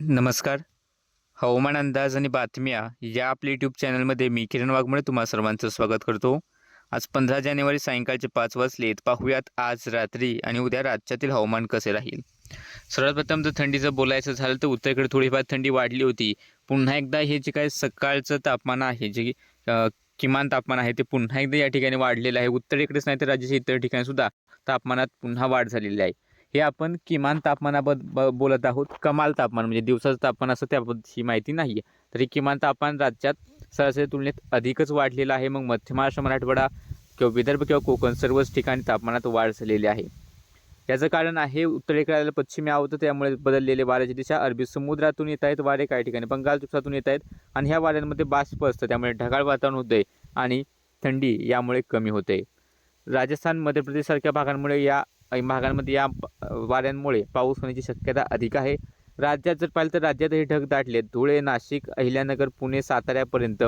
नमस्कार. हवामान अंदाज आणि बातम्या या आपल्या यूट्यूब चॅनलमध्ये मी किरण वाघमोडे तुम्हा सर्वांचं स्वागत करतो. आज पंधरा जानेवारी सायंकाळचे पाच वाजलेत पाहूयात आज रात्री आणि उद्या राज्यातील हवामान कसे राहील. सर्वात प्रथम जर थंडीचं बोलायचं झालं तर उत्तरेकडे थोडीफार थंडी वाढली होती. पुन्हा एकदा हे जे काय सकाळचं तापमान आहे जे किमान तापमान आहे ते पुन्हा एकदा या ठिकाणी वाढलेलं आहे. उत्तरेकडेच नाही तर राज्याच्या इतर ठिकाणीसुद्धा तापमानात पुन्हा वाढ झालेली आहे. हे आपण किमान तापमानाबद्द ब- बोलत आहोत. कमाल तापमान म्हणजे दिवसाचं तापमान असं त्याबद्दलची माहिती नाही आहे तरी किमान तापमान राज्यात सरासरी तुलनेत अधिकच वाढलेलं आहे. मग मध्य महाराष्ट्र मराठवाडा किंवा विदर्भ किंवा कोकण सर्वच ठिकाणी तापमानात वाढ झालेली आहे. याचं कारण आहे उत्तरेकडे पश्चिमे पश्चिमी आवतं त्यामुळे बदललेले वाऱ्याची दिशा. अरबी समुद्रातून येत आहेत वारे काही ठिकाणी. बंगाल तुपसातून येत आहेत आणि ह्या वाऱ्यांमध्ये बाष्प असतं. त्यामुळे ढगाळ वातावरण होते आणि थंडी यामुळे कमी होते. राजस्थान मध्य प्रदेशसारख्या भागांमुळे या भागांमध्ये या वाऱ्यांमुळे पाऊस होण्याची शक्यता अधिक आहे. राज्यात जर पाहिलं तर राज्यातही ढग दाटले धुळे नाशिक अहिल्यानगर पुणे साताऱ्यापर्यंत.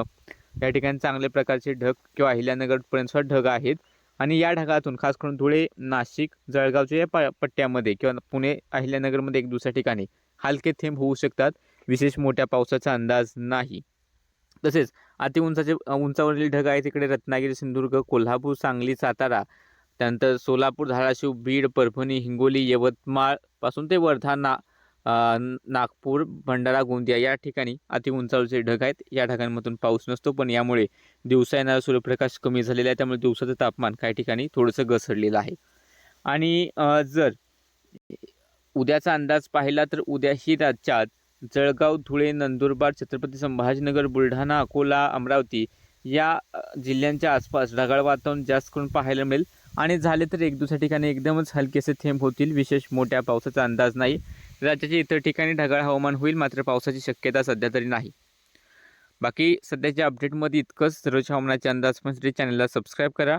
या ठिकाणी चांगल्या प्रकारचे ढग किंवा अहिल्यानगरपर्यंत ढग आहेत. आणि या ढगातून खास करून धुळे नाशिक जळगावच्या या प पट्ट्यामध्ये किंवा पुणे अहिल्यानगरमध्ये एक दुसऱ्या ठिकाणी हलके थेंब होऊ शकतात. विशेष मोठ्या पावसाचा अंदाज नाही. तसेच अति उंचाचे उंचावरील ढग आहेत तिकडे रत्नागिरी सिंधुदुर्ग कोल्हापूर सांगली सातारा त्यानंतर सोलापूर धाराशिव बीड परभणी हिंगोली यवतमाळपासून ते वर्धा ना नागपूर भंडारा गोंदिया या ठिकाणी अति उंचावरचे ढग आहेत. या ढगांमधून पाऊस नसतो पण यामुळे दिवसा येणारा सूर्यप्रकाश कमी झालेला आहे. त्यामुळे दिवसाचं तापमान काही ठिकाणी थोडंसं घसरलेलं आहे. आणि जर उद्याचा अंदाज पाहिला तर उद्याही राज्यात जळगाव धुळे नंदुरबार छत्रपती संभाजीनगर बुलढाणा अकोला अमरावती या जिल्ह्यांच्या आसपास ढगाळ वातावरण जास्त करून पाहायला मिळेल. आणि झाले तर एक दुसऱ्या ठिकाणी एकदमच हलकेसे थेंब होतील. विशेष मोठ्या पावसाचा अंदाज नाही. राज्याच्या इतर ठिकाणी ढगाळ हवामान होईल मात्र पावसाची शक्यता सध्या तरी नाही. बाकी सध्याच्या अपडेटमध्ये इतकंच. दररोज हवामानाचे अंदाज पण चॅनलला सबस्क्राईब करा.